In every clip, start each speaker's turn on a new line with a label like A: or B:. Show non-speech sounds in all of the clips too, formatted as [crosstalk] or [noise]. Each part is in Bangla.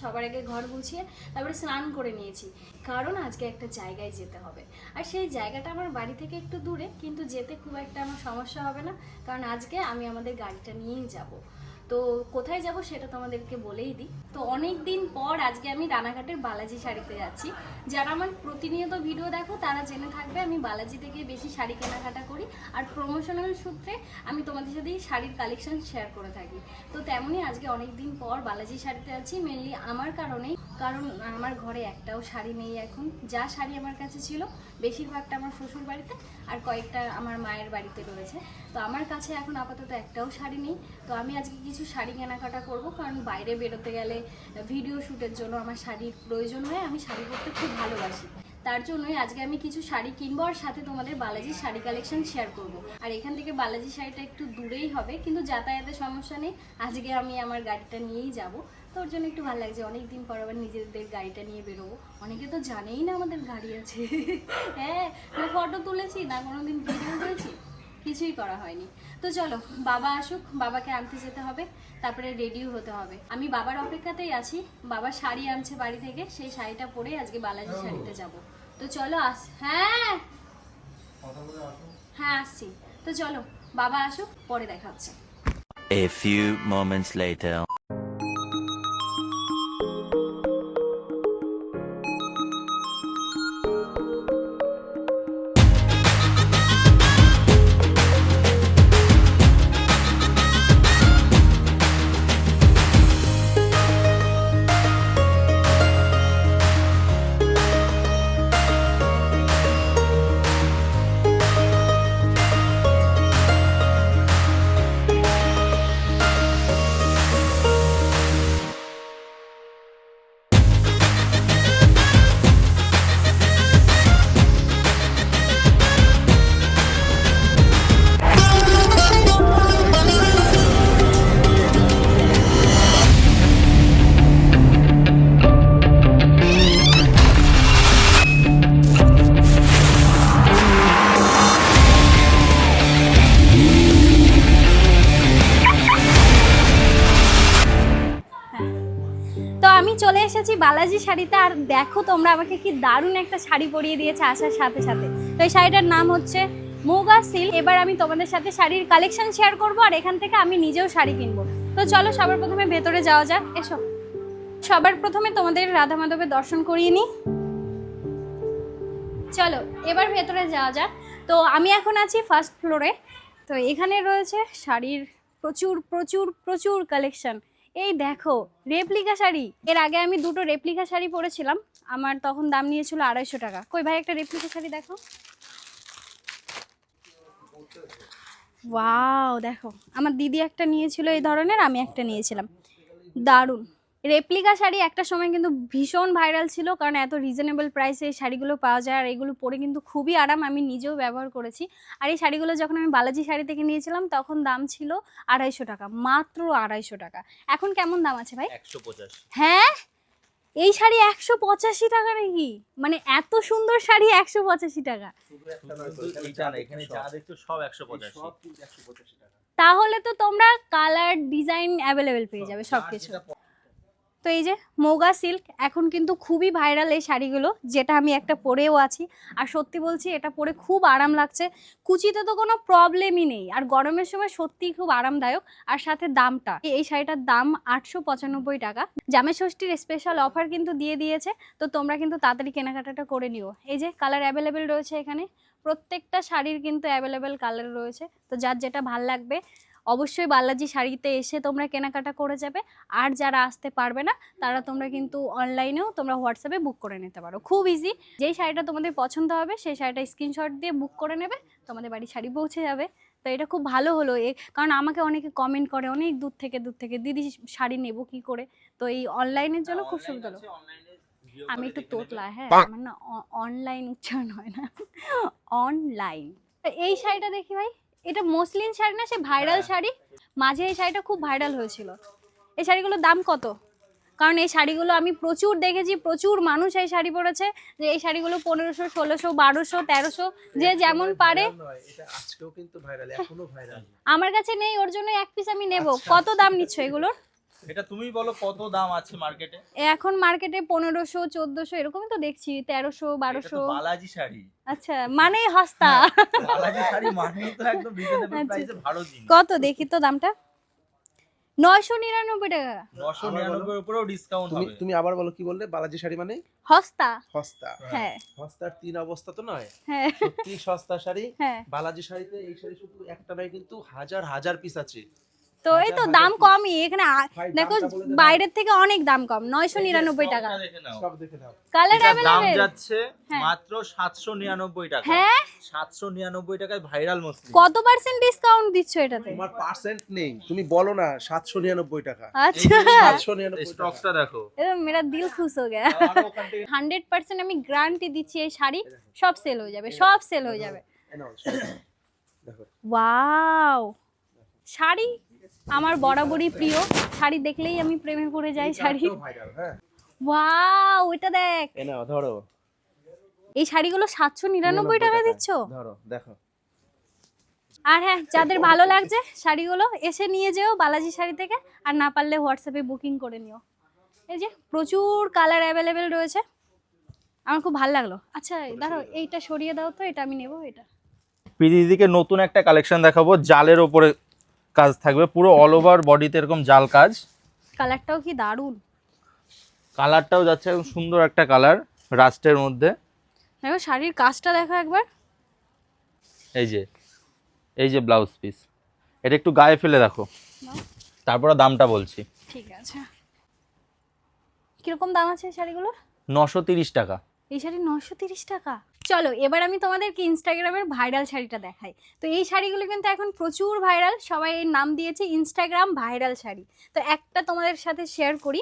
A: সবার আগে ঘর গুছিয়ে তারপরে স্নান করে নিয়েছি। কারণ আজকে একটা জায়গায় যেতে হবে। আর সেই জায়গাটা আমার বাড়ি থেকে একটু দূরে, কিন্তু যেতে খুব একটা আমার সমস্যা হবে না। কারণ আজকে আমি আমাদের গাড়িটা নিয়েই যাব। তো কোথায় যাব সেটা তোমাদেরকে বলেই দিই। তো অনেক দিন পর আজকে আমি রানাঘাটের বালাজি শাড়িতে যাচ্ছি। যারা আমার প্রতিনিয়ত ভিডিও দেখো, তারা জেনে থাকবে আমি বালাজি থেকে বেশি শাড়ি কেনাকাটা করি আর প্রমোশনাল সূত্রে আমি তোমাদের সাথে শাড়ির কালেকশন শেয়ার করে থাকি। তো তেমনই আজকে অনেক দিন পর বালাজি শাড়িতে যাচ্ছি মেনলি আমার কারণেই কারণ আমার ঘরে একটাও শাড়ি নেই এখন। যা শাড়ি আমার কাছে ছিল, বেশিরভাগটা আমার শ্বশুর বাড়িতে আর কয়েকটা আমার মায়ের বাড়িতে রয়েছে। তো আমার কাছে এখন আপাতত একটাও শাড়ি নেই। তো আমি আজকে কিছু শাড়ি কেনাকাটা করব, কারণ বাইরে বেরোতে গেলে ভিডিও শ্যুটের জন্য আমার শাড়ির প্রয়োজন হয়, আমি শাড়ি পরতে খুব ভালোবাসি। তার জন্যই আজকে আমি কিছু শাড়ি কিনবো আর সাথে তোমাদের বালাজির শাড়ি কালেকশন শেয়ার করব। আর এখান থেকে বালাজি শাড়িটা একটু দূরেই হবে, কিন্তু যাতায়াতের সমস্যা নেই। আজকে আমি আমার গাড়িটা নিয়েই যাব। তো ওর জন্য একটু ভালো লাগছে। অনেক দিন পর আবার নিজেদের গাড়িটা নিয়ে বেরোবো। অনেকে তো জানেই না আমাদের গাড়ি আছে। [laughs] হ্যাঁ না ফটো তুলেছি, না কোনোদিন ভিডিও করেছি কিছুই করা হয়নি। তো চলো, বাবা আসুক, বাবাকে আনতে যেতে হবে, তারপরে রেডিও হতে হবে। আমি বাবার অপেক্ষাতেই আছি। বাবা শাড়ি আনছে বাড়ি থেকে, সেই শাড়িটা পরে আজকে বালাজি শাড়িতে যাব। তো চলো আস হ্যাঁ! হ্যাঁ আসছি। তো চলো, বাবা আসুক, পরে দেখা হচ্ছে।
B: A few moments later.
A: Balaji শাড়িতে, আর দেখো তোমরা আমাকে কি দারুণ একটা শাড়ি পরিয়ে দিয়েছে আসার সাথে সাথে। তো এই শাড়িটার নাম হচ্ছে মুগা সিল্ক। এবার আমি তোমাদের সাথে শাড়ির কালেকশন শেয়ার করব, আর এখান থেকে আমি নিজেও শাড়ি কিনবো। তো চলো, সবার প্রথমে ভেতরে যাওয়া যাক। এসো। সবার প্রথমে তোমাদের রাধা মাধবের দর্শন করিয়ে নিই। চলো, এবার ভেতরে যাওয়া যাক। তো আমি এখন আছি ফার্স্ট ফ্লোরে তো এখানে রয়েছে শাড়ির প্রচুর প্রচুর প্রচুর কালেকশন এই দেখো রেপ্লিকা শাড়ি। এর আগে আমি দুটো রেপ্লিকা শাড়ি পরেছিলাম। আমার তখন দাম নিয়েছিল আড়াইশো টাকা। কই ভাই, একটা রেপ্লিকা শাড়ি দেখো। ওয়াও, দেখো। আমার দিদি একটা নিয়েছিল এই ধরনের, আমি একটা নিয়েছিলাম। দারুণ। রেপ্লিকা শাড়ি একটা সময় কিন্তু ভীষণ ভাইরাল ছিল কারণ এত রিজনেবল প্রাইসে এই শাড়িগুলো পাওয়া যায় আর এগুলো পরে কিন্তু খুবই আরাম আমি নিজেও ব্যবহার করেছি। আর এই শাড়িগুলো যখন আমি বালাজি শাড়ি থেকে নিয়েছিলাম তখন দাম ছিল আড়াইশো টাকা মাত্র আড়াইশো টাকা। এখন কেমন দাম আছে ভাই?
C: একশো পঁচাশি।
A: হ্যাঁ? এই শাড়ি একশো পঁচাশি টাকা নাকি? মানে এত সুন্দর শাড়ি একশো পঁচাশি টাকা।
C: এইটা না এখানে যা দেখছ সব। একশো পঁচাশি।
A: তাহলে তো তোমরা কালার ডিজাইন অ্যাভেলেবেল পেয়ে যাবে সব। কিছু তো এই যে মোগা সিল্ক এখন কিন্তু খুবই ভাইরাল এই শাড়িগুলো, যেটা আমি একটা পরেও আছি। আর সত্যি বলছি, এটা পরে খুব আরাম লাগছে। কুচিতে তো কোনো প্রবলেমই নেই। আর গরমের সময় সত্যিই খুব আরামদায়ক। আর সাথে দামটা, এই শাড়িটার দাম আটশো পঁচানব্বই টাকা। জামে ষষ্ঠীর স্পেশাল অফার কিন্তু দিয়ে দিয়েছে। তো তোমরা কিন্তু তাড়াতাড়ি কেনাকাটাটা করে নিও। এই যে কালার অ্যাভেলেবেল রয়েছে এখানে। প্রত্যেকটা শাড়ির কিন্তু অ্যাভেলেবেল কালার রয়েছে। তো যার যেটা ভালো লাগবে অবশ্যই বালাজি শাড়িতে এসে তোমরা কেনাকাটা করে যাবে। আর যারা আসতে পারবে না তারা তোমরা কিন্তু অনলাইনেও তোমরা হোয়াটসঅ্যাপে বুক করে নিতে পারো। খুব ইজি যেই শাড়িটা তোমাদের পছন্দ হবে সেই শাড়িটা স্ক্রিনশট দিয়ে বুক করে নেবে তোমাদের বাড়ি শাড়ি পৌঁছে যাবে। তো এটা খুব ভালো হলো এ কারণ আমাকে অনেকে কমেন্ট করে অনেক দূর থেকে দূর থেকে দিদি শাড়ি নেব কি করে? তো এই অনলাইনের জন্য খুব সুবিধা হলো। আমি একটু তোতলা হ্যাঁ আমার না অনলাইন উচ্চারণ হয় না। [laughs] অনলাইন এই শাড়িটা দেখি ভাই এটা মসলিন শাড়ি না সে ভাইরাল
C: হ্যাঁ।
A: শাড়ি? মাঝে এই শাড়িটা খুব ভাইরাল হয়েছিল। এই শাড়িগুলোর দাম কত? কারণ এই শাড়িগুলো আমি প্রচুর দেখেছি প্রচুর মানুষ এই শাড়ি পরেছে যে এই শাড়িগুলো পনেরোশো ষোলোশো বারোশো তেরোশো যে যেমন পারে। আমার কাছে নেই ওর জন্য এক পিস আমি নেব।
D: আচ্ছা।
A: কত দাম নিচ্ছ এগুলোর?
C: এটা তুমি বলো কত দাম আছে মার্কেটে?
A: এখন মার্কেটে পনেরোশো চোদ্দশো এরকমই তো দেখছি তেরোশো বারোশো।
C: বালাজি শাড়ি।
A: আচ্ছা মানে হস্তা।
C: বালাজি শাড়ি মানেই তো একদম রিজনেবল
A: আচ্ছা।
C: প্রাইসে ভালো জিনিস
A: কত দেখি তো দামটা? নয়শো নিরানব্বই টাকা।
C: নশো নিরানব্বই উপরেও ডিসকাউন্ট
D: তুমি তুমি আবার বলো কি বললে? বালাজি শাড়ি মানে
A: হস্তা।
D: সস্তা
A: হ্যাঁ।
D: সস্তার তিন অবস্থা তো নয়।
A: হ্যাঁ।
D: সত্যি সস্তা শাড়ি।
A: হ্যাঁ।
D: বালাজি শাড়িতে এই শাড়ি শুধু একটা নয় কিন্তু হাজার হাজার পিস আছে।
A: তো এই তো দাম কমই এখানে দেখো। বাইরের থেকে অনেক দাম কম নয়শো নিরানব্বই টাকা।
C: স্টকটা
D: সব দেখে নাও।
A: কালার
C: দাম যাচ্ছে
A: হ্যাঁ।
C: মাত্র সাতশো নিরানব্বই টাকা।
A: হ্যাঁ?
C: সাতশো নিরানব্বই টাকায় ভাইরাল মসলিন
A: কত পার্সেন্ট ডিসকাউন্ট দিচ্ছ এটাতে?
D: তোমার পার্সেন্ট নেই তুমি বলো না সাতশো নিরানব্বই টাকা।
A: আচ্ছা।
D: সাতশো নিরানব্বই টাকা।
C: স্টকটা দেখো।
A: একদম মেরা দিল খুশ হয়ে গেছে। হান্ড্রেড পার্সেন্ট আমি গ্যারান্টি দিচ্ছি এই শাড়ি সব সেল হয়ে যাবে সব সেল হয়ে যাবে। ওয়াও শাড়ি আমার বরাবরই প্রিয়। শাড়ি দেখলেই আমি প্রেমে পড়ে যাই শাড়ি।
D: হ্যাঁ।
A: ওয়াও এটা দেখ।
D: এ নাও ধরো।
A: এই শাড়িগুলো সাতশো নিরানব্বই টাকা দিচ্ছ?
D: ধরো দেখো।
A: আর হ্যাঁ যাদের ভালো লাগছে শাড়িগুলো এসে নিয়ে যেও বালাজি শাড়ি থেকে। আর না পারলে হোয়াটসঅ্যাপে বুকিং করে নিও। এই যে প্রচুর কালার অ্যাভেলেবেল রয়েছে। আমার খুব ভালো লাগল। আচ্ছা দাঁড়াও এইটা সরিয়ে দাও তো এটা আমি নেব এটা।
C: পিদিদিকে নতুন একটা কালেকশন দেখাবো জালের ওপরে কাজ থাকবে পুরো অল ওভার বডিতে এরকম জাল কাজ।
A: কালারটাও কি দারুণ?
C: কালারটাও যাচ্ছে একদম সুন্দর একটা কালার রাস্টের মধ্যে।
A: দেখো শাড়ির কাজটা দেখো একবার।
C: এই যে এই যে ব্লাউজ পিস এটা একটু গায়ে ফেলে দেখো। তারপরে দামটা বলছি।
A: ঠিক আছে। কীরকম দাম আছে শাড়িগুলোর?
C: নশো তিরিশ টাকা।
A: এই শাড়ি নশো তিরিশ টাকা। চলো, এবার আমি তোমাদেরকে ইনস্টাগ্রামের ভাইরাল শাড়িটা দেখাই। তো এই শাড়িগুলো কিন্তু এখন প্রচুর ভাইরাল, সবাই এর নাম দিয়েছে ইনস্টাগ্রাম ভাইরাল শাড়ি। তো একটা তোমাদের সাথে শেয়ার করি।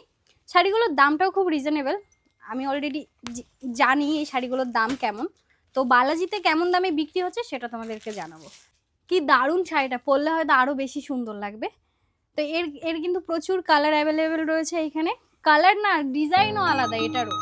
A: শাড়িগুলোর দামটাও খুব রিজনেবল আমি অলরেডি জানি এই শাড়িগুলোর দাম কেমন। তো বালাজিতে কেমন দামে বিক্রি হচ্ছে সেটা তোমাদেরকে জানাব। কি দারুণ শাড়িটা, পরলে হয়তো আরও বেশি সুন্দর লাগবে। তো এর এর কিন্তু প্রচুর কালার অ্যাভেলেবেল রয়েছে এখানে কালার না ডিজাইনও আলাদা এটারও।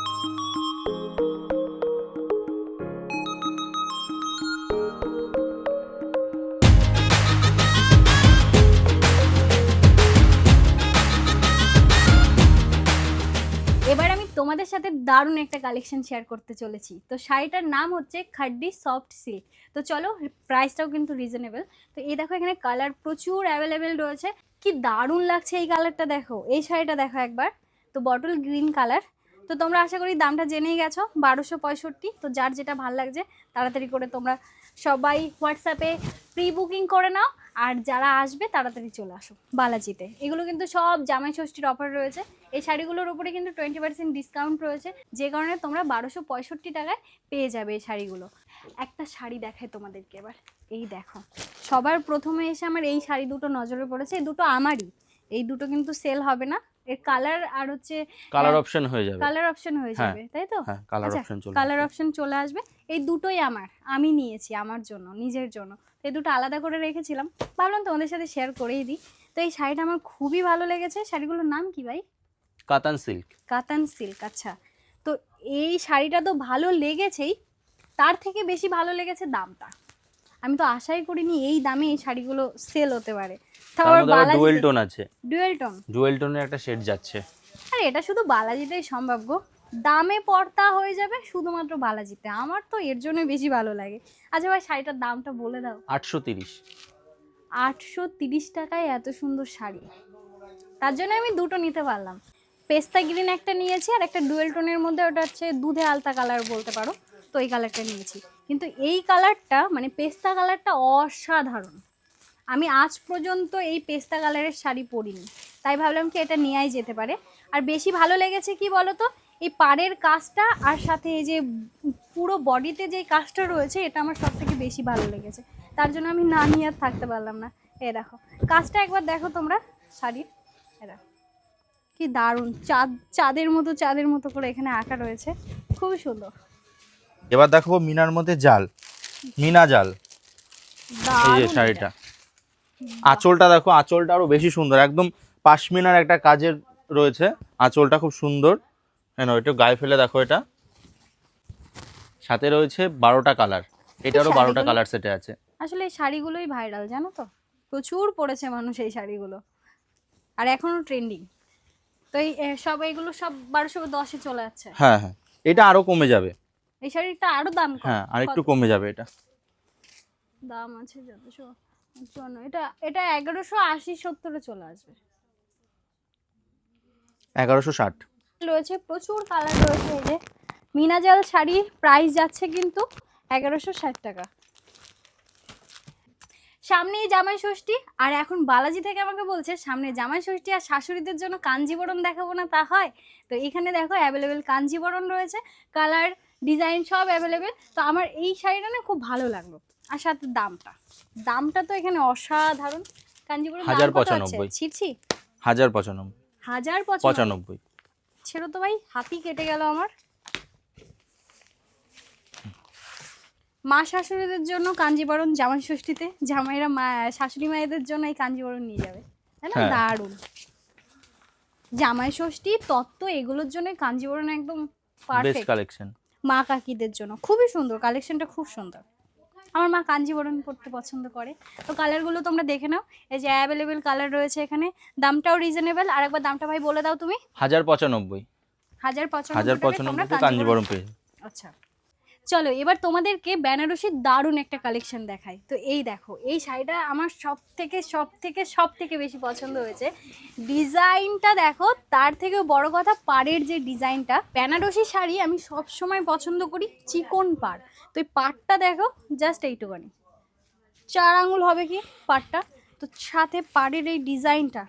A: তোমাদের সাথে দারুণ একটা কালেকশন শেয়ার করতে চলেছি। তো শাড়িটার নাম হচ্ছে খাড্ডি সফট সিল্ক তো চলো প্রাইসটাও কিন্তু রিজনেবল তো এই দেখো এখানে কালার প্রচুর অ্যাভেলেবেল রয়েছে। কি দারুণ লাগছে এই কালারটা দেখো। এই শাড়িটা দেখো একবার। তো বটল গ্রিন কালার তো তোমরা আশা করি দামটা জেনেই গেছো, বারোশো পঁয়ষট্টি। তো যার যেটা ভালো লাগছে, তাড়াতাড়ি করে তোমরা সবাই হোয়াটসঅ্যাপে প্রি বুকিং করে নাও। আর যারা আসবে, তাড়াতাড়ি চলে আসো বালাজিতে। এগুলো কিন্তু সব জামাই ষষ্ঠীর অফার রয়েছে। এই শাড়িগুলোর উপরে কিন্তু টোয়েন্টি পার্সেন্ট ডিসকাউন্ট রয়েছে যে কারণে তোমরা বারোশো পঁয়ষট্টি টাকায় পেয়ে যাবে এই শাড়িগুলো। একটা শাড়ি দেখায় তোমাদেরকে এবার এই দেখো। সবার প্রথমে এসে আমার এই শাড়ি দুটো নজরে পড়েছে এই দুটো আমারই এই দুটো কিন্তু সেল হবে না। এর কালার আর হচ্ছে
C: কালার অপশন হয়ে যাবে।
A: কালার অপশন হয়ে
C: হ্যাঁ,
A: যাবে তাই তো?
C: হ্যাঁ কালার
A: আচ্ছা,
C: অপশন চলে
A: কালার অপশন চলে আসবে। এই দুটোই আমার আমি নিয়েছি আমার জন্য নিজের জন্য। এই দুটো আলাদা করে রেখেছিলাম। ভাবলাম তোমাদের সাথে শেয়ার করেই দিই। তো এই শাড়িটা আমার খুবই ভালো লেগেছে। শাড়িগুলোর নাম কি ভাই?
C: কাতান সিল্ক।
A: কাতান সিল্ক আচ্ছা। তো এই শাড়িটা তো ভালো লেগেছেই তার থেকে বেশি ভালো লেগেছে দামটা। আমি তো আশাই করিনি এই দামে এই শাড়িগুলো সেল হতে পারে।
C: ডুয়েল টোন আছে।
A: ডুয়েল টোন
C: ডুয়েল টোনের একটা শেড যাচ্ছে।
A: আরে এটা শুধু বালাজিতেই সম্ভব গো। দামে পর্তা হয়ে যাবে শুধুমাত্র বালাজিতে। আমার তো এর জন্য বেশি ভালো লাগে। আচ্ছা ভাই শাড়িটার দামটা বলে দাও।
C: আটশো তিরিশ।
A: আটশো তিরিশ টাকায় এত সুন্দর শাড়ি। তার জন্য আমি দুটো নিতে পারলাম। পেস্তা গ্রিন একটা নিয়েছি আর একটা ডুয়েল টোনের মধ্যে ওটা হচ্ছে দুধে আলতা কালার বলতে পারো, তো এই কালারটা নিয়েছি। কিন্তু এই কালারটা মানে পেস্তা কালারটা অসাধারণ। আমি আজ পর্যন্ত এই পেস্তা কালারের শাড়ি পরিনি, তাই ভাবলাম কি এটা নেওয়াই যেতে পারে। আর বেশি ভালো লেগেছে কি বলো তো এই পাড়ের কাজটা আর সাথে এই যে পুরো বডিতে যে কাজটা রয়েছে, এটা আমার সব থেকে বেশি ভালো লেগেছে। তার জন্য আমি না নিয়ে আর থাকতে পারলাম না। এ দেখো, কাজটা একবার দেখো তোমরা শাড়ির। কি দারুণ। চাঁদ চাঁদের মতো চাঁদের মতো করে এখানে আঁকা রয়েছে। খুবই সুন্দর।
C: এবার দেখো মিনার মধ্যে জাল। মিনা জাল। এই যে শাড়িটা। আঁচলটা দেখো আঁচলটা আরও বেশি সুন্দর। একদম পাশমিনার একটা কাজের রয়েছে। আঁচলটা খুব সুন্দর। কেন একটু গায়ে ফেলে দেখো এটা। সাথে রয়েছে বারোটা কালার। এটারও বারোটা? কালার সেটে আছে।
A: আসলে এই শাড়িগুলোই ভাইরাল জানো তো? প্রচুর পড়েছে মানুষ এই শাড়িগুলো। আর এখনও ট্রেন্ডিং। তো এই সব এগুলো সব বারোশো দশে চলে যাচ্ছে
C: হ্যাঁ হ্যাঁ। এটা আরও কমে যাবে।
A: এই শাড়িটা আরও দাম
C: হ্যাঁ আর একটু কমে যাবে এটা।
A: দাম আছে যতশো পঞ্চান্ন এটা এটা এগারোশো আশি সত্তরে চলে আসবে।
C: এগারোশো ষাট।
A: রয়েছে প্রচুর কালার রয়েছে এই যে। মিনাজাল শাড়ি প্রাইস যাচ্ছে কিন্তু এগারোশো ষাট টাকা। সামনেই জামাই ষষ্ঠী আর এখন বালাজি থেকে আমাকে বলছে সামনে জামাই ষষ্ঠী আর শাশুড়িদের জন্য কাঞ্জিবরণ দেখাবো না তা হয়? তো এখানে দেখো অ্যাভেলেবেল কাঞ্জিবরণ রয়েছে কালার ডিজাইন সব অ্যাভেলেবেল তো আমার এই শাড়িটা না খুব ভালো লাগল। আর সাথে দামটা। দামটা তো এখানে অসাধারণ। কাঞ্জিবরণ
C: হাজার পঁচানব্বই।
A: ছিড়ছি
C: হাজার পঁচানব্বই।
A: হাজার পঁচানব্বই। ছেড়ো তো ভাই হাতি কেটে গেল আমার। মা শাশুড়িদের জন্য কাঞ্জিবরণ জামাই ষষ্ঠীতে জামাইরা মা শাশুড়ি মায়েদের জন্য এই কাঞ্জিবরণ নিয়ে যাবে। তাই না?
C: হ্যাঁ।
A: দারুণ। জামাই ষষ্ঠী তত্ত্ব এগুলোর জন্য কাঞ্জিবরণ একদম পারফেক্ট
C: কালেকশন
A: মা কাকিদের জন্য। খুবই সুন্দর। কালেকশনটা খুব সুন্দর। আমার মা কাঞ্জিবরণ পড়তে পছন্দ করে। তো কালারগুলো তোমরা দেখে নাও। এই যে অ্যাভেলেবেল কালার রয়েছে এখানে। দামটাও রিজনেবল আর একবার দামটা ভাই বলে দাও তুমি।
C: হাজার পঁচানব্বই।
A: হাজার পঁচানব্বই
C: হাজার পঁচানব্বইতে
A: কাঞ্জিবরণ
C: পেয়ে
A: আচ্ছা। চলো, এবার তোমাদেরকে বেনারসির দারুণ একটা কালেকশন দেখাই। তো এই দেখো, এই শাড়িটা আমার সব থেকে সব থেকে সব থেকে বেশি পছন্দ হয়েছে। ডিজাইনটা দেখো, তার থেকেও বড় কথা পাড়ের যে ডিজাইনটা, বেনারসি শাড়ি আমি সব সময় পছন্দ করি চিকন পাড়। তো এই পাড়টা দেখো জাস্ট এইটুখানি চার আঙুল হবে কি পাড়টা? তো সাথে পাড়ের এই ডিজাইনটা,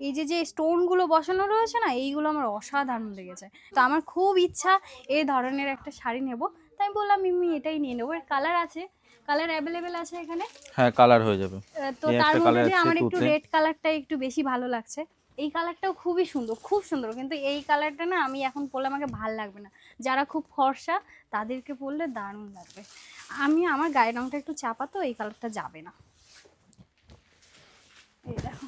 A: এই যে যে স্টোনগুলো বসানো রয়েছে না, এইগুলো আমার অসাধারণ লেগেছে। তো আমার খুব ইচ্ছা এই ধরনের একটা শাড়ি নেব। আমি বললাম মিমি এটাই নিয়ে নেব। এর কালার আছে কালার অ্যাভেলেবেল আছে এখানে।
C: হ্যাঁ কালার হয়ে যাবে।
A: তো তার মধ্যে আমার একটু রেড কালারটা একটু বেশি ভালো লাগছে। এই কালারটাও খুবই সুন্দর খুব সুন্দর। কিন্তু এই কালারটা না আমি এখন পরলে আমাকে ভালো লাগবে না। যারা খুব ফর্সা তাদেরকে পরলে দারুণ লাগবে। আমি আমার গায়ের রংটা একটু চাপা তো এই কালারটা যাবে না। এই দেখো।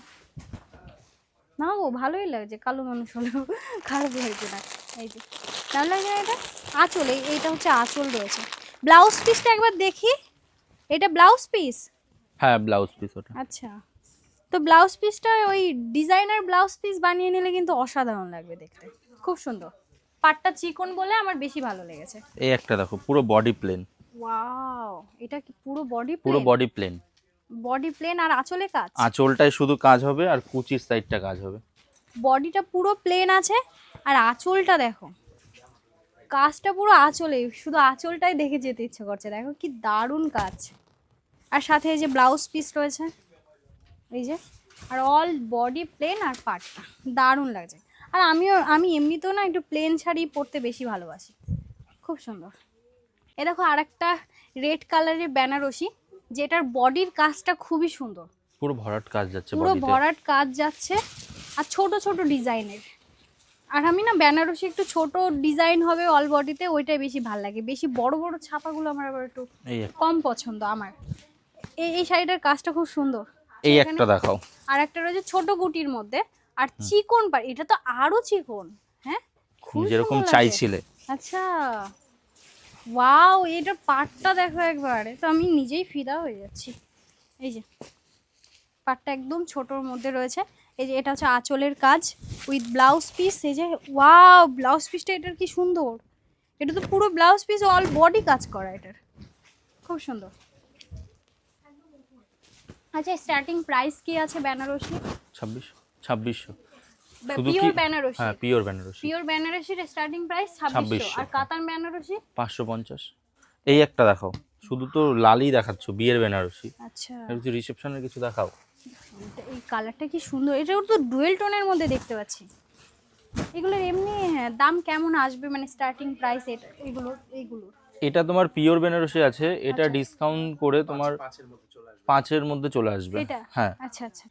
A: না ও ভালোই লাগছে। কালো মানুষ হলেও খারাপ লাগছে না। এই যে ভালো লাগছে এটা? আঁচল এই এইটা হচ্ছে আঁচল রয়েছে। ব্লাউজ পিসটা একবার দেখি। এটা ব্লাউজ পিস?
C: হ্যাঁ ব্লাউজ পিস ওটা।
A: আচ্ছা। তো ব্লাউজ পিসটা ওই ডিজাইনার ব্লাউজ পিস বানিয়ে নিলে কিন্তু অসাধারণ লাগবে দেখতে। খুব সুন্দর। পাটটা চিকন বলে আমার বেশি ভালো লেগেছে।
C: এই একটা দেখো পুরো বডি প্লেন
A: ওয়াও এটা কি পুরো বডি
C: পুরো বডি প্লেন
A: বডি প্লেন আর আঁচলে কাজ?
C: আঁচলটায় শুধু কাজ হবে আর কুচির সাইডটা কাজ হবে।
A: বডিটা পুরো প্লেন আছে। আর আঁচলটা দেখো। কাজটা পুরো আঁচলে শুধু আঁচলটাই দেখে যেতে ইচ্ছে করছে। দেখো কি দারুণ কাজ। আর সাথে এই যে ব্লাউজ পিস রয়েছে এই যে আর অল বডি প্লেন আর পাটটা। দারুণ লাগছে। আর আমিও আমি এমনিতেও না একটু প্লেন শাড়ি পরতে বেশি ভালোবাসি। খুব সুন্দর। এ দেখো আর একটা রেড কালারের বেনারসি যেটার বডির কাজটা খুবই সুন্দর।
C: পুরো ভরাট কাজ যাচ্ছে
A: পুরো ভরাট কাজ যাচ্ছে। আর ছোট ছোট ডিজাইনের আর আমি না বেনারসি একটু ছোট ডিজাইন হবে অল বডিতে ওইটাই বেশি ভালো লাগে। বেশি বড় বড় ছাপাগুলো আমার আবার একটু কম পছন্দ আমার। এই এই শাড়িটার কাজটা খুব সুন্দর।
C: এই একটা দেখাও।
A: আর একটা রয়েছে ছোট গুটির মধ্যে। আর চিকন পার এটা তো আরও চিকন হ্যাঁ? খুব
C: যেরকম চাইছিলে।
A: আচ্ছা। ওয়াও এটা পাটটা দেখো একবারে। তো আমি নিজেই ফিদা হয়ে যাচ্ছি। এই যে পাটটা একদম ছোটোর মধ্যে রয়েছে। এই যে এটা হচ্ছে আঁচলের কাজ উইথ ব্লাউজ পিস এই যে ওয়াও ব্লাউজ পিসটা এটার কি সুন্দর। এটা তো পুরো ব্লাউজ পিস অল বডি কাজ করা এটার। খুব সুন্দর। আচ্ছা স্টার্টিং প্রাইস কি আছে বেনারসি?
C: ছাব্বিশ ছাব্বিশশো।
A: পিওর বেনারসি?
C: হ্যাঁ পিওর বেনারসি।
A: পিওর বেনারসির স্টার্টিং প্রাইস ছাব্বিশশো। আর কাতান বেনারসি?
C: পাঁচশো পঞ্চাশ। এই একটা দেখাও। শুধু তো লালই দেখাচ্ছ বিয়ের বেনারসি।
A: আচ্ছা।
C: রিসেপশনের কিছু দেখাও?
A: এই কালারটা কি সুন্দর। এটাও তো ডুয়েল টোনের মধ্যে দেখতে পাচ্ছি। এগুলোর এমনি হ্যাঁ, দাম কেমন আসবে? মানে স্টার্টিং প্রাইস এটা এগুলো এইগুলোর
C: এটা তোমার পিওর বেনারসি আছে। এটা
A: আচ্ছা।
C: ডিসকাউন্ট করে তোমার
D: পাঁচের মধ্যে চলে আসবে।
C: পাঁচের মধ্যে চলে আসবে।
A: এটা?
C: হ্যাঁ।
A: আচ্ছা আচ্ছা।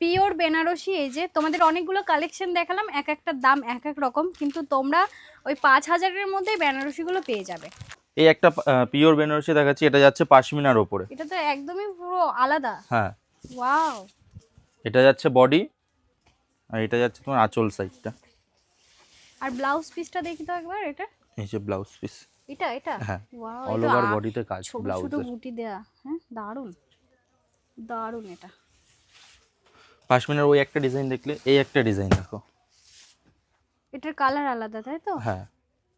A: পিওর বেনারসি এই যে তোমাদের অনেকগুলো কালেকশন দেখালাম এক একটা দাম এক এক রকম কিন্তু তোমরা ওই পাঁচ হাজারের মধ্যেই বেনারসিগুলো পেয়ে যাবে।
C: এই একটা পিওর বেনারসি দেখাচ্ছি এটা যাচ্ছে পাশমিনার ওপরে।
A: এটা তো একদমই পুরো আলাদা।
C: হ্যাঁ।
A: ওয়াও
C: এটা যাচ্ছে বডি আর এটা যাচ্ছে তোমার আঁচল সাইডটা
A: আর ব্লাউজ পিসটা দেখি তো একবার এটা?
C: এই যে ব্লাউজ পিস
A: এটা এটা?
C: হ্যাঁ
A: Wow,
C: অল ওভার বডিতে কাজ
A: ছোট ছোট বুটি দেয়া হ্যাঁ দারুণ। দারুণ এটা।
C: পাশমিনের ওই একটা ডিজাইন দেখলে এই একটা ডিজাইন দেখো।
A: এটার কালার আলাদা তাই তো?
C: হ্যাঁ।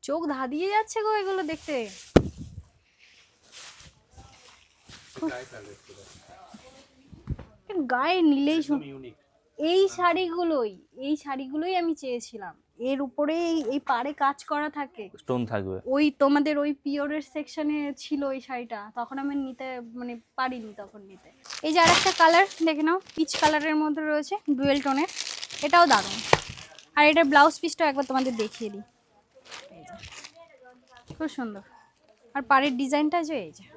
A: চোখ ধাঁধিয়ে যাচ্ছে গো এগুলো দেখতে। গায়ে নিলেই এই শাড়িগুলোই এই শাড়িগুলোই আমি চেয়েছিলাম। এর উপরে এই- পাড়ে কাজ করা থাকে।
C: স্টোন থাকবে।
A: ওই তোমাদের ওই পিওরের সেকশনে ছিল ওই শাড়িটা। তখন আমি নিতে মানে পারিনি তখন নিতে। এই যে আরেকটা কালার দেখে নাও। পিচ কালারের মধ্যে রয়েছে ডুয়েল টোনের এটাও দারুণ। আর এটার ব্লাউজ পিসটাও একবার তোমাদের দেখিয়ে দিই। খুব সুন্দর। আর পাড়ের ডিজাইনটা যে এই যে।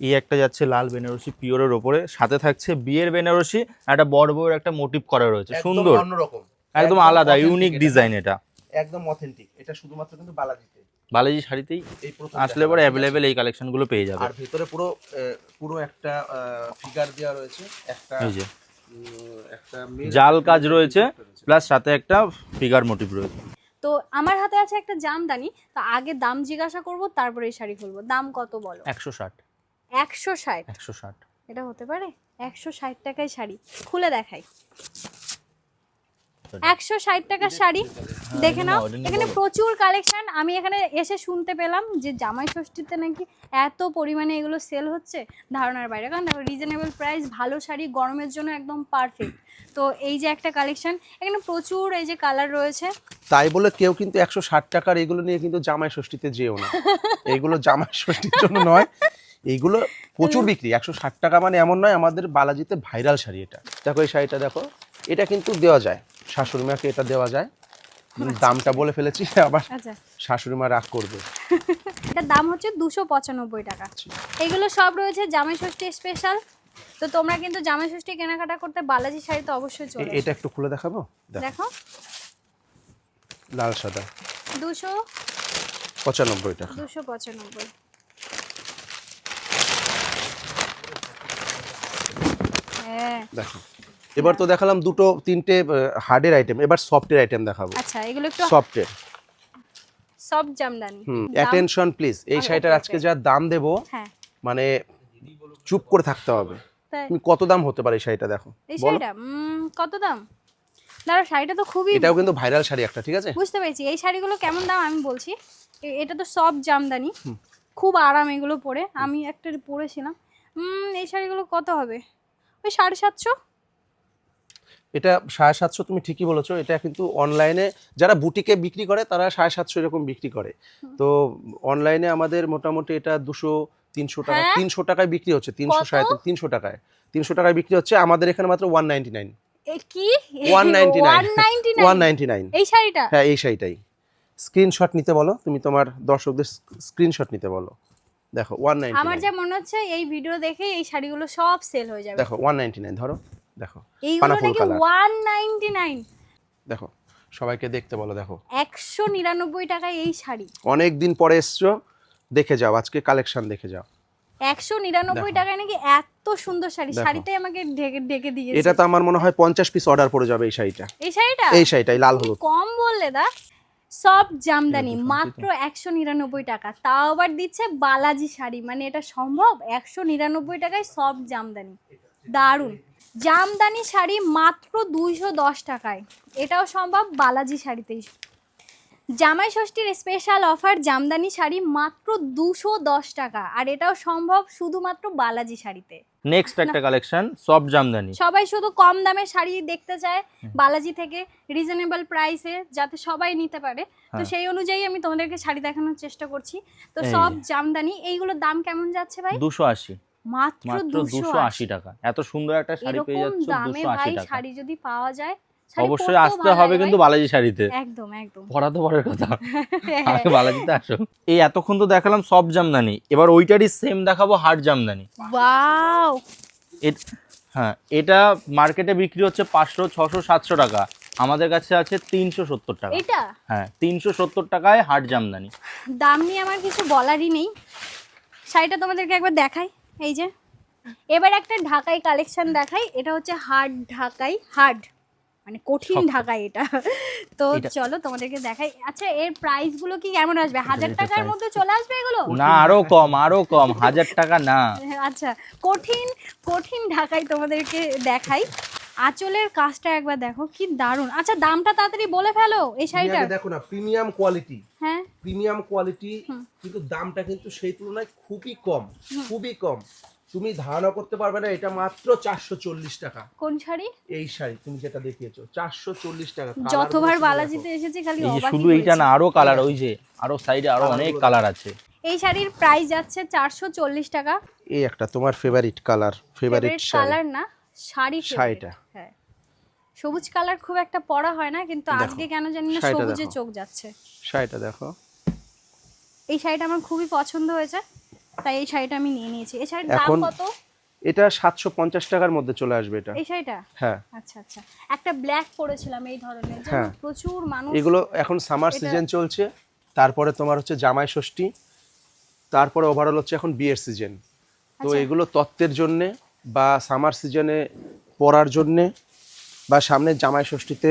C: এই একটা যাচ্ছে লাল বেনারসি পিওরের ওপরে সাথে থাকছে বিয়ের বেনারসি একটা বড় বড় একটা মোটিভ করা রয়েছে। সুন্দর।
D: অন্যরকম।
C: একদম আলাদা ইউনিক ডিজাইন এটা।
D: একদম অথেন্টিক এটা শুধুমাত্র কিন্তু বালাজিতে।
C: বালাজি শাড়িতেই আসলে পরে অ্যাভেলেবেল এই কালেকশনগুলো পেয়ে যাবে।
D: আর ভিতরে পুরো পুরো একটা ফিগার দেওয়া রয়েছে। একটা
C: এই যে।
D: একটা
C: জাল কাজ রয়েছে প্লাস সাথে একটা ফিগার মোটিভ রয়েছে।
A: তো আমার হাতে আছে একটা জামদানি তো আগে দাম জিজ্ঞাসা করব তারপরে এই শাড়ি খুলবো। দাম কত বলো?
C: একশো ষাট।
A: একশো ষাট।
C: একশো ষাট।
A: এটা হতে পারে একশো ষাট টাকায় শাড়ি। খুলে দেখাই। একশো ষাট টাকার শাড়ি। দেখে নাও এখানে প্রচুর কালেকশন। আমি এখানে এসে শুনতে পেলাম যে জামাই ষষ্ঠীতে নাকি এত পরিমাণে এগুলো সেল হচ্ছে ধারণার বাইরে। কারণ দেখো রিজনেবল প্রাইস ভালো শাড়ি গরমের জন্য একদম পারফেক্ট তো এই যে একটা কালেকশন এখানে প্রচুর এই যে কালার রয়েছে।
D: তাই বলে কেউ কিন্তু একশো ষাট টাকার এগুলো নিয়ে কিন্তু জামাই ষষ্ঠীতে যেও না। [laughs] এইগুলো জামাই ষষ্ঠীর জন্য নয় এইগুলো প্রচুর বিক্রি একশো ষাট টাকা মানে এমন নয় আমাদের বালাজিতে ভাইরাল শাড়ি এটা। দেখো এই শাড়িটা দেখো। এটা কিন্তু দেওয়া যায় শাশুড়ি মাকে এটা দেওয়া যায়। দামটা বলে ফেলেছি আবার
A: আচ্ছা।
D: শাশুড়ি মা রাগ করবে।
A: এটার দাম হচ্ছে দুশো পঁচানব্বই টাকা। এগুলো সব রয়েছে জামাই ষষ্ঠী স্পেশাল তো তোমরা কিন্তু জামাই ষষ্ঠী কেনাকাটা করতে বালাজি শাড়ি তো অবশ্যই চলে।
D: এটা একটু খুলে দেখাবো? দেখো।
A: দেখো।
D: লাল সাদা।
A: দুশো
D: পঁচানব্বই টাকা।
A: দুশো পঁচানব্বই।
D: দেখো। এবার তো দেখালাম দুটো তিনটে হার্ডের আইটেম এবার সফটের আইটেম দেখাবো।
A: আচ্ছা এগুলো একটু
D: সফটের
A: সব জামদানি।
D: হুম অ্যাটেনশন প্লিজ এই শাড়িটার আজকে যা দাম দেবো
A: হ্যাঁ।
D: মানে চুপ করে থাকতে হবে। তুমি কত দাম হতে পারে এই শাড়িটা দেখো
A: এই শাড়িটা? কত দাম? দাঁড়া শাড়িটা তো খুবই
D: এটাও কিন্তু ভাইরাল শাড়ি একটা ঠিক আছে?
A: বুঝতে পেরেছি। এই শাড়িগুলো কেমন দাম আমি বলছি। এটা তো সব জামদানি। খুব আরাম এগুলো পরে। আমি একটা পরেছিলাম। এই শাড়িগুলো কত হবে? ওই সাড়ে সাতশো?
D: এটা সাড়ে সাতশো তুমি ঠিকই বলেছ এটা কিন্তু অনলাইনে যারা বুটিকে বিক্রি করে তারা সাড়ে সাতশো এরকম বিক্রি করে। তো অনলাইনে আমাদের মোটামুটি এটা দুশো তিনশো টাকা
A: হ্যাঁ?
D: তিনশো টাকায় বিক্রি হচ্ছে তিনশো? সাড়ে তিনশো টাকায়। তিনশো টাকায় বিক্রি হচ্ছে আমাদের এখানে মাত্র ওয়ান নাইনটি নাইন
A: কি?
D: One ninety nine one ninety nine
A: এই শাড়িটা?
D: হ্যাঁ এই শাড়িটাই। স্ক্রিনশট নিতে বলো তুমি তোমার দর্শকদের স্ক্রিনশট নিতে বলো। দেখো ওয়ান নাইনটি
A: আমার যা মনে হচ্ছে এই ভিডিও দেখে এই শাড়িগুলো সব সেল হয়ে যাবে।
D: দেখো ওয়ান নাইনটি নাইন ধরো দেখো
A: এইগুলো নাকি
D: কালার
A: ওয়ান নাইনটি নাইন
D: দেখো সবাইকে দেখতে বলো দেখো।
A: একশো নিরানব্বই টাকায় এই শাড়ি।
D: অনেক দিন পরে এসছো দেখে যাও আজকে কালেকশন দেখে যাও।
A: একশো নিরানব্বই
D: দেখো।
A: টাকায় নাকি এত সুন্দর শাড়ি। শাড়িটাই আমাকে ঢেকে ঢেকে দিয়েছে।
D: এটা তো আমার মনে হয় পঞ্চাশ পিস অর্ডার পড়ে যাবে এই শাড়িটা।
A: এই শাড়িটা?
D: এই শাড়িটাই লাল হলুদ।
A: কম বললে দা সব জামদানি মাত্র একশো নিরানব্বই টাকা। তাও আবার দিচ্ছে বালাজি শাড়ি মানে এটা সম্ভব? একশো নিরানব্বই টাকায় সব জামদানি। দারুণ। জামদানি শাড়ি মাত্র দুইশো দশ টাকায়। এটাও সম্ভব বালাজি শাড়িতেই জামাই ষষ্ঠীর স্পেশাল অফার জামদানি শাড়ি মাত্র দুশো দশ টাকা। আর এটাও সম্ভব শুধুমাত্র বালাজি শাড়িতে।
C: নেক্সট একটা কালেকশন সব জামদানি।
A: সবাই শুধু কম দামে শাড়ি দেখতে চায় বালাজি থেকে রিজনেবল প্রাইসে যাতে সবাই নিতে পারে। তো
C: হ্যাঁ।
A: সেই অনুযায়ী আমি তোমাদেরকে শাড়ি দেখানোর চেষ্টা করছি। তো সব জামদানি এইগুলোর দাম কেমন যাচ্ছে ভাই?
C: দুশো আশি।
A: মাত্র দুশো
C: আশি টাকা। এত সুন্দর একটা শাড়ি পেয়ে যাচ্ছ
A: দামে
C: দুশো
A: ভাই
C: আশি টাকা।
A: শাড়ি যদি পাওয়া যায়
C: অবশ্যই আসতে হবে কিন্তু বালাজি শাড়িতে।
A: একদম একদম।
C: পড়া তো পরের কথা। [laughs] আগে বালাজিতে আসো। এই এতক্ষণ তো দেখালাম সব জামদানি। এবার ওইটারই সেম দেখাবো হাট জামদানি।
A: ওয়াও!
C: হ্যাঁ এটা মার্কেটে বিক্রি হচ্ছে পাঁচশো ছশো সাতশো টাকা। আমাদের কাছে আছে তিনশো সত্তর টাকা।
A: এটা?
C: হ্যাঁ তিনশো সত্তর টাকায় হাট জামদানি।
A: দাম নিয়ে আমার কিছু বলারই নেই। শাড়িটা তোমাদেরকে একবার দেখাই। এই যে। এবার একটা ঢাকাই কালেকশন দেখাই। এটা হচ্ছে হার্ড ঢাকাই হার্ড। মানে কঠিন। ঢাকাই এটা। তো চলো তোমাদেরকে দেখাই। আচ্ছা এর প্রাইসগুলো কি কেমন আসবে? হাজার টাকার মধ্যে চলে আসবে এগুলো?
C: না আরও কম আরও কম হাজার টাকা না। [laughs]
A: আচ্ছা কঠিন কঠিন ঢাকাই তোমাদেরকে দেখাই। আঁচলের কাজটা একবার দেখো কি দারুণ। আচ্ছা দামটা তাড়াতাড়ি বলে ফেলো এই শাড়িটা
D: দেখো না প্রিমিয়াম কোয়ালিটি
A: হ্যাঁ।
D: প্রিমিয়াম কোয়ালিটি কিন্তু দামটা কিন্তু সেই তুলনায় খুবই কম খুবই কম। তুমি ধারণা করতে পারবে না এটা মাত্র চারশো চল্লিশ টাকা।
A: কোন শাড়ি?
D: এই শাড়ি তুমি যেটা দেখিয়েছো চারশো চল্লিশ টাকা।
A: যতবার বালাজিতে। এসেছি খালি
C: এই যে শুধু এইটা না আরও কালার ওই যে আরও সাইডে
D: আরও
C: অনেক কালার আছে।
A: এই শাড়ির প্রাইস যাচ্ছে চারশো চল্লিশ টাকা।
D: এই একটা তোমার favourite colour favourite
A: favourite colour না শাড়ি
D: শাড়িটা।
A: হ্যাঁ। সবুজ কালার খুব একটা পরা হয় না কিন্তু আজকে কেন জানি না সবুজে চোখ যাচ্ছে।
D: শাড়িটা দেখো।
A: এই শাড়িটা আমার খুবই পছন্দ হয়েছে। তাই এই শাড়িটা আমি নিয়ে নিয়েছি। এই শাড়ির দাম কত?
D: এটা সাতশো পঞ্চাশ টাকার মধ্যে চলে আসবে এটা।
A: এই শাড়িটা?
D: হ্যাঁ।
A: আচ্ছা আচ্ছা। একটা ব্ল্যাক পরেছিলাম এই ধরনের?
D: হ্যাঁ।
A: প্রচুর মানুষ
D: এগুলো এখন সামার সিজন চলছে। তারপরে তোমার হচ্ছে জামাই ষষ্ঠী। তারপরে ওভারঅল হচ্ছে এখন বিয়ের সিজন তো
A: আচ্ছা।
D: এগুলো তত্ত্বের জন্যে বা সামার সিজনে পরার জন্যে বা সামনে জামাই ষষ্ঠীতে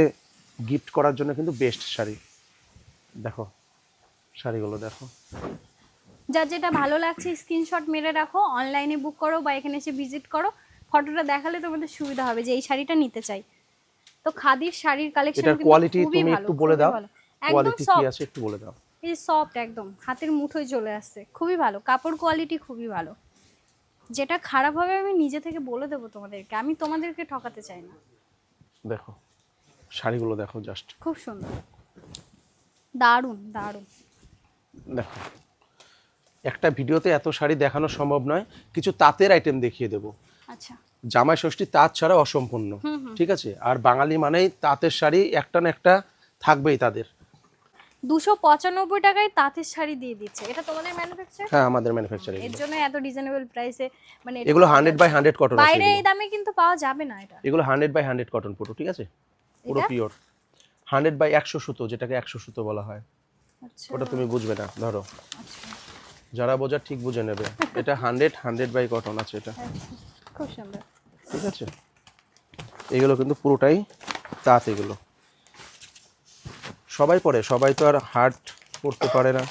D: গিফট করার জন্য কিন্তু বেস্ট শাড়ি। দেখো শাড়িগুলো দেখো।
A: যার যেটা ভালো লাগছে স্ক্রিনশট মেরে রাখো অনলাইনে বুক করো বা এখানে এসে ভিজিট করো। ফটোটা দেখালে তোমাদের সুবিধা হবে যে এই শাড়িটা নিতে চাই। তো খাদির শাড়ির কালেকশন
D: এটার কোয়ালিটি তুমি একটু বলে দাও।
A: একদম
D: কোয়ালিটি কি
A: সফট
D: আছে একটু বলে দাও।
A: এই সফট একদম হাতের মুঠোয় চলে আসছে খুবই ভালো। কাপড় কোয়ালিটি খুবই ভালো। যেটা খারাপ হবে আমি নিজে থেকে বলে দেবো তোমাদেরকে আমি তোমাদেরকে ঠকাতে চাই না।
D: দেখো শাড়িগুলো দেখো জাস্ট
A: খুব সুন্দর। দারুণ দারুণ।
D: দেখো একটা ভিডিওতে এত শাড়ি দেখানো সম্ভব নয় কিছু তাঁতের আইটেম দেখিয়ে দেবো।
A: আচ্ছা।
D: জামাই ষষ্ঠী তাঁত ছাড়া অসম্পূর্ণ ঠিক আছে? আর বাঙালি মানেই তাঁতের শাড়ি একটা না একটা থাকবেই তাদের।
A: দুশো পঁচানব্বই টাকায় তাঁতের শাড়ি দিয়ে দিচ্ছে। এটা তোমাদের ম্যানুফ্যাকচার
D: হ্যাঁ আমাদের ম্যানুফ্যাকচারিং
A: এর জন্য এত রিজনেবল প্রাইসে মানে
D: এগুলো হান্ড্রেড বাই হান্ড্রেড কটন
A: বাইরে এই দামে কিন্তু পাওয়া যাবে না এটা।
D: এগুলো হান্ড্রেড বাই হান্ড্রেড কটন পুরো ঠিক আছে? পুরো? পিওর হান্ড্রেড বাই একশো সুতো যেটাকে একশো সুতো বলা হয়।
A: আচ্ছা।
D: ওটা তুমি বুঝবে না ধরো।
A: আচ্ছা।
D: যারা বোঝা ঠিক বুঝে নেবে। এটা হান্ড্রেড হান্ড্রেড বাই কটন আছে এটা।
A: আচ্ছা খুব সুন্দর।
D: ঠিক আছে? এগুলো কিন্তু পুরোটাই তাঁত এগুলো। সবাই পরে সবাই তো আর হার্ড পরতে পারে না।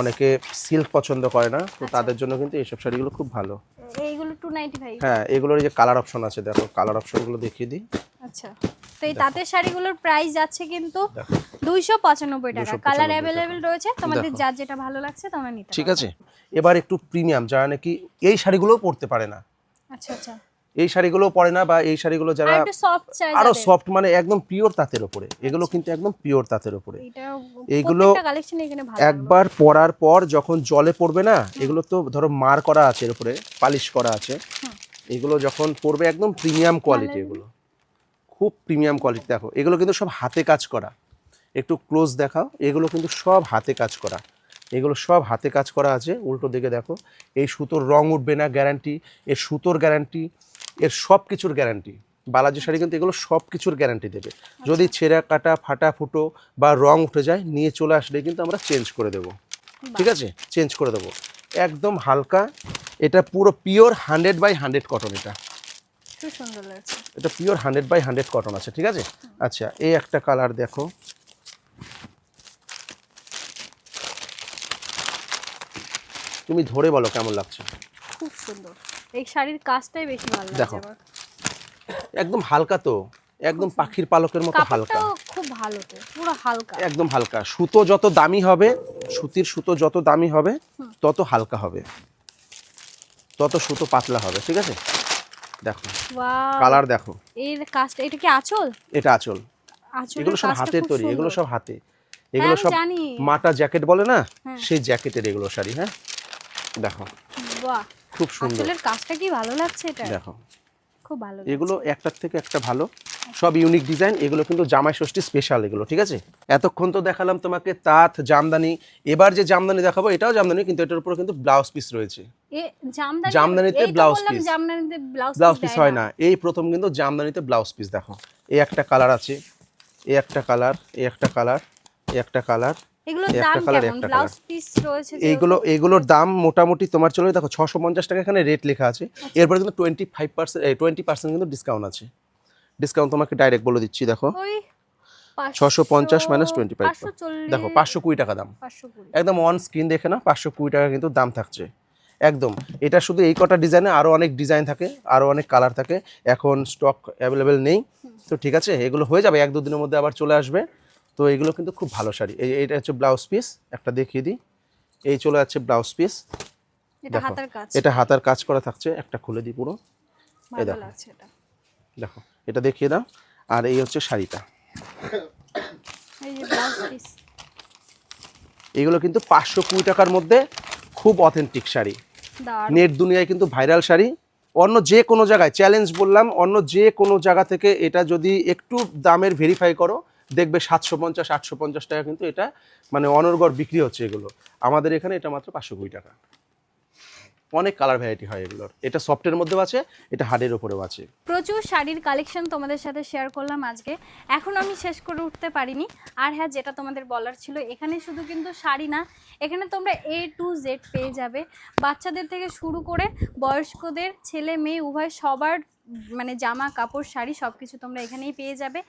D: অনেকে সিল্ক পছন্দ করে না তো তাদের জন্য কিন্তু এইসব শাড়িগুলো খুব ভালো।
A: এইগুলো টু নাইনটি ফাইভ
D: হ্যাঁ এগুলোর যে কালার অপশন আছে দেখো কালার অপশনগুলো দেখিয়ে দিই।
A: আচ্ছা। তো এই তাঁতের শাড়িগুলোর প্রাইস যাচ্ছে কিন্তু দুইশো পঁচানব্বই টাকা। কালার অ্যাভেলেবেল রয়েছে। তোমাদের যার যেটা ভালো লাগছে তোমরা নিতে
D: ঠিক আছে। এবার একটু প্রিমিয়াম যারা নাকি এই শাড়িগুলোও পরতে পারে না।
A: আচ্ছা আচ্ছা।
D: এই শাড়িগুলোও পরে না বা এই শাড়িগুলো যারা
A: আরও সফট
D: মানে একদম পিওর তাঁতের উপরে। এগুলো কিন্তু একদম পিওর তাঁতের উপরে। এইগুলো একবার পরার পর যখন জলে পড়বে না এগুলো তো ধরো মার করা আছে এর উপরে পালিশ করা আছে। এগুলো যখন পড়বে একদম প্রিমিয়াম কোয়ালিটি এগুলো। খুব প্রিমিয়াম কোয়ালিটি দেখো এগুলো কিন্তু সব হাতে কাজ করা। একটু ক্লোজ দেখাও এগুলো কিন্তু সব হাতে কাজ করা। এগুলো সব হাতে কাজ করা আছে উল্টো দিকে দেখো এই সুতোর রং উঠবে না গ্যারান্টি এর সুতোর গ্যারান্টি এর সব কিছুর গ্যারান্টি বালাজি শাড়ি কিন্তু এগুলো সব কিছুর গ্যারান্টি দেবে। যদি ছেঁড়া কাটা ফাটা ফুটো বা রং উঠে যায় নিয়ে চলে আসলে কিন্তু আমরা চেঞ্জ করে দেবো। ঠিক আছে? চেঞ্জ করে দেবো। একদম হালকা এটা পুরো pure hundred by hundred cotton এটা।
A: খুব সুন্দর লাগছে।
D: এটা pure hundred by hundred cotton আছে ঠিক আছে? আচ্ছা এই একটা কালার দেখো। তুমি ধরে বলো কেমন লাগছে?
A: খুব সুন্দর। এই শাড়ির কাজটাই বেশি ভালো লাগছে
D: দেখো। একদম হালকা তো একদম পাখির পালকের মতো হালকা।
A: খুব ভালো তো পুরো হালকা।
D: একদম হালকা। সুতো যত দামি হবে সুতির সুতো যত দামি হবে তত হালকা হবে। তত সুতো পাতলা হবে ঠিক আছে? দেখো। কালার দেখো।
A: এর কাজটা এটা কি আঁচল?
D: এটা আঁচল। এগুলো সব হাতের তৈরি এগুলো সব হাতে। এগুলো সব মাটা জ্যাকেট বলে না?
A: হ্যাঁ।
D: সেই জ্যাকেটের এগুলো শাড়ি হ্যাঁ? দেখো।
A: বাহ।
D: খুব সুন্দর।
A: আঁচলের কাজটা কি ভালো লাগছে এটা
D: দেখো।
A: খুব ভালো
D: এগুলো একটার থেকে একটা ভালো। সব ইউনিক ডিজাইন এগুলো কিন্তু জামাই ষষ্ঠী স্পেশাল এগুলো ঠিক আছে? এতক্ষণ তো দেখালাম তোমাকে তাঁত জামদানি এবার যে জামদানি দেখাবো এটাও জামদানি কিন্তু এটার উপরে কিন্তু ব্লাউজ পিস রয়েছে। জামদানিতে ব্লাউজ।
A: জামদানিতে ব্লাউজ
D: পিস হয় না। এই প্রথম কিন্তু জামদানিতে ব্লাউজ পিস দেখো। এই একটা কালার আছে। এই একটা কালার এই একটা কালার এই একটা কালার
A: পিস
D: এইগুলো এইগুলোর দাম মোটামুটি তোমার চলে দেখো ছশো পঞ্চাশ টাকা এখানে রেট লেখা আছে।
A: আচ্ছা।
D: এরপরে কিন্তু twenty five percent twenty percent কিন্তু ডিসকাউন্ট আছে। ডিসকাউন্ট তোমাকে ডাইরেক্ট বলে দিচ্ছি দেখো। 650 minus 25
A: পাঁচশো চল্লিশ
D: দেখো পাঁচশো কুড়ি টাকা দাম। একদম অন স্ক্রিন দেখে না পাঁচশো কুড়ি টাকা কিন্তু দাম থাকছে। একদম এটা শুধু এই কটা ডিজাইনে আরও অনেক ডিজাইন থাকে আরও অনেক কালার থাকে। এখন স্টক অ্যাভেলেবেল নেই। তো ঠিক আছে এগুলো হয়ে যাবে এক দুদিনের মধ্যে আবার চলে আসবে। তো এগুলো কিন্তু খুব ভালো শাড়ি। এই এটা হচ্ছে ব্লাউজ পিস একটা দেখিয়ে দিই। এই চলে যাচ্ছে ব্লাউজ পিস দেখো এটা হাতার কাজ করা থাকছে একটা খুলে দিই পুরো। দেখো। দেখো। এটা দেখিয়ে দাও। আর এই হচ্ছে শাড়িটা। এগুলো কিন্তু পাঁচশো কুড়ি টাকার মধ্যে খুব অথেন্টিক শাড়ি। নেট দুনিয়ায় কিন্তু ভাইরাল শাড়ি। অন্য যে কোনো জায়গায় চ্যালেঞ্জ বললাম অন্য যে কোনো জায়গা থেকে এটা যদি একটু দামের ভেরিফাই করো দেখবে সাতশো পঞ্চাশ আটশো পঞ্চাশ টাকা কিন্তু এটা মানে অনর্গর বিক্রি হচ্ছে এগুলো। আমাদের এখানে এটা মাত্র পাঁচশো কুড়ি টাকা। অনেক কালার ভ্যারাইটি হয় এগুলোর। এটা সফটের মধ্যেও আছে, এটা হার্ডের ওপরেও আছে।
A: প্রচুর শাড়ির কালেকশন তোমাদের সাথে শেয়ার করলাম আজকে। এখন আমি শেষ করে উঠতে পারিনি। আর হ্যাঁ যেটা তোমাদের বলার ছিল, এখানে শুধু কিন্তু শাড়ি না, এখানে তোমরা এ টু জেড পেয়ে যাবে। বাচ্চাদের থেকে শুরু করে বয়স্কদের, ছেলে, মেয়ে, উভয় সবার মানে জামা, কাপড়, শাড়ি সব কিছু তোমরা এখানেই পেয়ে যাবে।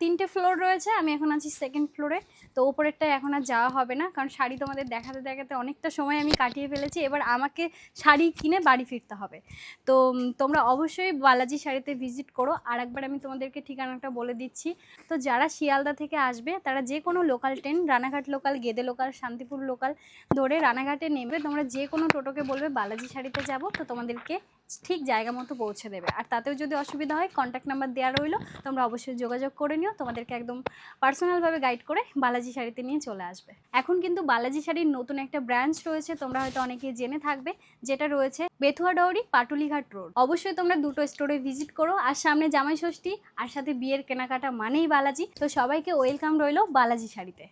A: তিনটে ফ্লোর রয়েছে, আমি এখন আছি সেকেন্ড ফ্লোরে তো ওপরেরটায় এখন আর যাওয়া হবে না, কারণ শাড়ি তোমাদের দেখাতে দেখাতে অনেকটা সময় আমি কাটিয়ে ফেলেছি। এবার আমাকে শাড়ি কিনে বাড়ি ফিরতে হবে। তো তোমরা অবশ্যই বালাজি শাড়িতে ভিজিট করো। আর একবার আমি তোমাদেরকে ঠিকানাটা বলে দিচ্ছি। তো যারা শিয়ালদা থেকে আসবে, তারা যে কোনো local train Ranaghat local Gede local Shantipur local ধরে রানাঘাটে নেমে তোমরা যে কোনো টোটোকে বলবে, বালাজি শাড়িতে যাব। তো তোমাদেরকে ঠিক জায়গা মতো পৌঁছে দেবে। আর তাতেও যদি অসুবিধা হয় কন্ট্যাক্ট নাম্বার দেওয়া রইল, তোমরা অবশ্যই যোগাযোগ করে নিও। তোমাদেরকে একদম পার্সোনালভাবে গাইড করে বালাজি শাড়িতে নিয়ে চলে আসবে। এখন কিন্তু বালাজি শাড়ির নতুন একটা ব্রাঞ্চ রয়েছে, তোমরা হয়তো অনেকেই জেনে থাকবে, যেটা রয়েছে বেথুয়া ডৌরি, পাটুলিঘাট রোড অবশ্যই তোমরা দুটো স্টোরে ভিজিট করো, আর সামনে জামাই ষষ্ঠী আর সাথে বিয়ের কেনাকাটা মানেই বালাজি। তো সবাইকে ওয়েলকাম রইল বালাজি শাড়িতে।